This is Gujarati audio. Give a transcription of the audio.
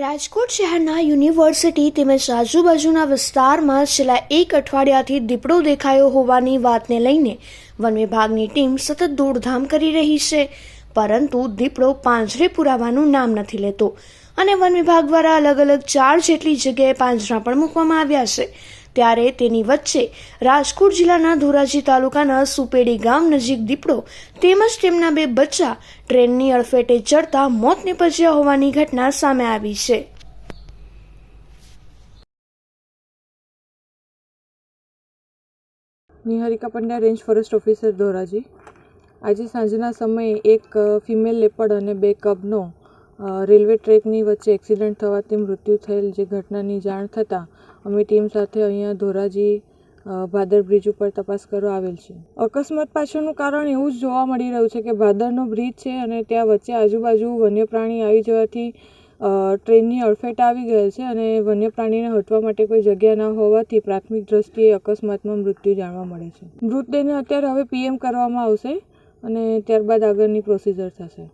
રાજકોટ શહેરના યુનિવર્સિટી તેમજ આજુબાજુના વિસ્તારમાં છેલ્લા એક અઠવાડિયાથી દીપડો દેખાયો હોવાની વાતને લઈને વન વિભાગની ટીમ સતત દોડધામ કરી રહી છે. પરંતુ દીપડો પાંજરે પુરાવાનું નામ નથી લેતો. અને વન વિભાગ દ્વારા અલગ અલગ ચાર જેટલી જગ્યાએ પાંજરા પણ મૂકવામાં આવ્યા છે. ત્યારે તેની વચ્ચે રાજકોટ જિલ્લાના ધોરાજી તાલુકાના સુપેડી ગામ નજીક દીપડો તેમજ તેમના બે બચ્ચા ટ્રેનની અડફેટે ચડતા મોત નિપજ્યા હોવાની ઘટના સામે આવી છે. Niharika Pandya, range forest officer, Dhoraji. આજે સાંજના સમયે એક ફિમેલ લેપડ અને બે કબનો રેલવે ટ્રેકની વચ્ચે એક્સિડન્ટ થવાથી મૃત્યુ થયેલ જે ઘટનાની જાણ થતાં અમે ટીમ સાથે અહીંયા ધોરાજી ભાદર બ્રિજ ઉપર તપાસ કરવા આવેલ છે અકસ્માત પાછળનું કારણ એવું જ જોવા મળી રહ્યું છે કે ભાદરનો બ્રિજ છે અને ત્યાં વચ્ચે આજુબાજુ વન્ય પ્રાણી આવી જવાથી ટ્રેનની અડફેટ આવી ગયેલ છે અને વન્ય પ્રાણીને હટવા માટે કોઈ જગ્યા ન હોવાથી પ્રાથમિક દ્રષ્ટિએ અકસ્માતમાં મૃત્યુ જાણવા મળે છે. મૃતદેહને અત્યારે હવે પીએમ કરવામાં આવશે અને ત્યારબાદ આગળની પ્રોસિજર થશે.